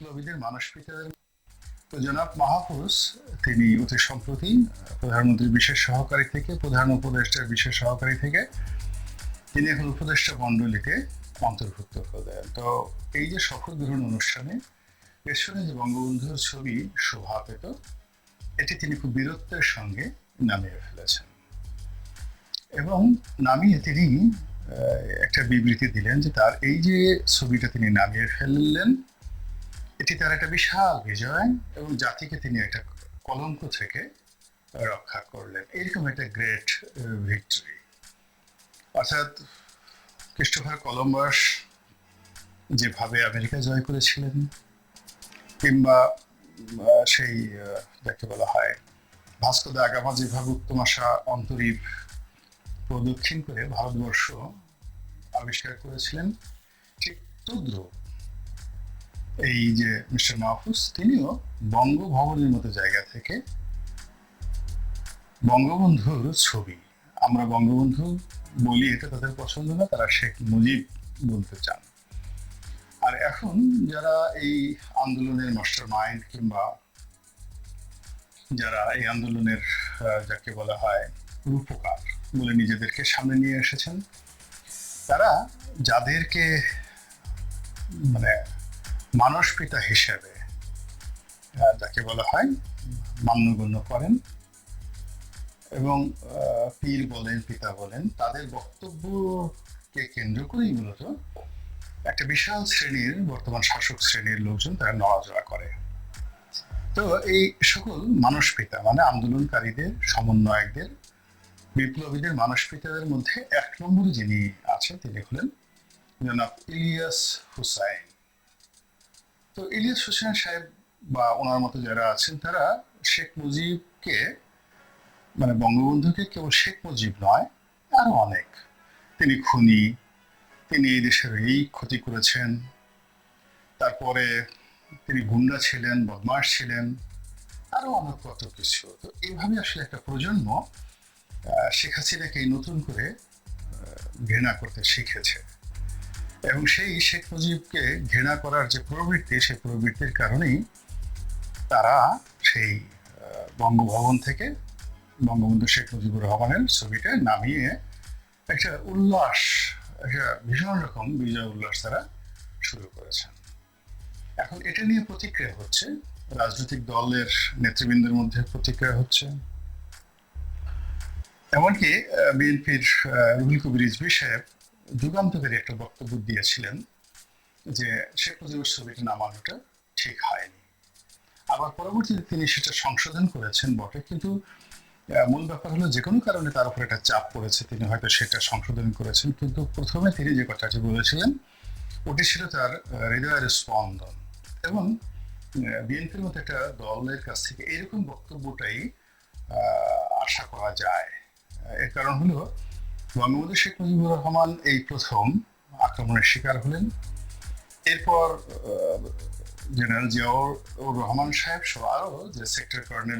বিপ্লবীদের মানসপিতাদের তো জনাব মাহফুজ, তিনি অতি সম্প্রতি প্রধানমন্ত্রীর বিশেষ সহকারী থেকে, প্রধান উপদেষ্টার বিশেষ সহকারী থেকে, তিনি এখন উপদেষ্টা মণ্ডলীতে অন্তর্ভুক্ত হলেন তো এই যে শপথ গ্রহণ অনুষ্ঠানে পেছনে যে বঙ্গবন্ধুর ছবি শোভা পেত, এটি তিনি খুব বীরত্বের সঙ্গে নামিয়ে ফেলেছেন। এবং নামিয়ে তিনি একটা বিবৃতি দিলেন যে তার এই যে ছবিটা তিনি নামিয়ে ফেললেন এটি তার একটা বিশাল বিজয় এবং জাতিকে তিনি একটা কলঙ্ক থেকে রক্ষা করলেন। এরকম একটা গ্রেট ভিক্টরি অর্থাৎ ক্রিস্টোফার কলম্বাস যেভাবে আমেরিকা জয় করেছিলেন, কিংবা সেই যাকে বলা হয় ভাস্কো দা আগামা যেভাবে উত্তম আশা, অন্তরীপ প্রদক্ষিণ করে ভারতবর্ষ আবিষ্কার করেছিলেন, ঠিক তদ্রুপ এই যে মিস্টার মাহফুজ, তিনিও বঙ্গভবনের মতো জায়গা থেকে বঙ্গবন্ধুর ছবি। আমরা বঙ্গবন্ধু বলি, এটা তাদের পছন্দ না, তারা শেখ মুজিব বলতে চান। আর এখন যারা এই আন্দোলনের মাস্টার মাইন্ড কিংবা যারা এই আন্দোলনের যাকে বলা হয় রূপকার বলে নিজেদেরকে সামনে নিয়ে এসেছেন, তারা যাদেরকে মানে মানস পিতা হিসেবে যাকে বলা হয়, মান্যগণ্য করেন এবং পীর বলেন, পিতা বলেন, তাদের বক্তব্যকে কেন্দ্র করেই মূলত একটা বিশাল শ্রেণির, বর্তমান শাসক শ্রেণির লোকজন তারা নড়াচড়া করে। তো এই সকল মানস পিতা মানে আন্দোলনকারীদের, সমন্বয়কদের, বিপ্লবীদের মানস পিতাদের মধ্যে এক নম্বরে যিনি আছেন, তিনি হলেন জনাব ইলিয়াস হুসাইন। তো ইলিয়াস হোসেন সাহেব বা ওনার মতো যারা আছেন, তারা শেখ মুজিবকে মানে বঙ্গবন্ধুকে কেবল শেখ মুজিব নয়, আরও অনেক। তিনি খুনি, তিনি এই দেশের এই ক্ষতি করেছেন। তারপরে তিনি গুন্ডা ছিলেন বদমাস ছিলেন, আরও অনেক কত কিছু। তো এইভাবে আসলে একটা প্রজন্ম শেখ হাসিনাকে নতুন করে ঘৃণা করতে শিখেছে। এবং সেই শেখ মুজিবকে ঘৃণা করার যে প্রবৃত্তি সেই প্রবৃত্তির কারণেই তারা সেই বঙ্গভবন থেকে বঙ্গবন্ধু শেখ মুজিবুর রহমানের ছবিটা নামিয়ে একটা উল্লাস, একটা ভীষণ রকম বিজয় উল্লাস তারা শুরু করেছেন। এখন এটা নিয়ে প্রতিক্রিয়া হচ্ছে? রাজনৈতিক দলের নেতৃবৃন্দের মধ্যে প্রতিক্রিয়া হচ্ছে? এমনকি বিএনপির রুহুল কবির রিজভি সাহেব যুগান্তকারী একটা বক্তব্য দিয়েছিলেন যে শেখ মুজিবুর ছবিটা নামানোটা ঠিক হয়নি। আবার পরবর্তীতে তিনি সেটা সংশোধন করেছেন বটে, কিন্তু মূল ব্যাপার হলো যে কোনো কারণে তার উপর একটা চাপ পড়েছে, তিনি হয়তো সেটা সংশোধন করেছেন, কিন্তু প্রথমে তিনি যে কথাটি বলেছিলেন, ওটি ছিল তার হৃদয়ের স্পন্দন। এবং বিএনপির মতো একটা দলের কাছ থেকে এরকম বক্তব্যটাই আশা করা যায়। এর কারণ হলো বঙ্গবন্ধু শেখ মুজিবুর রহমান এই প্রথম আক্রমণের শিকার হলেন। এরপর জেনারেল জিয়াউর রহমান সাহেব সহ আরও যে সেক্টর কর্নেল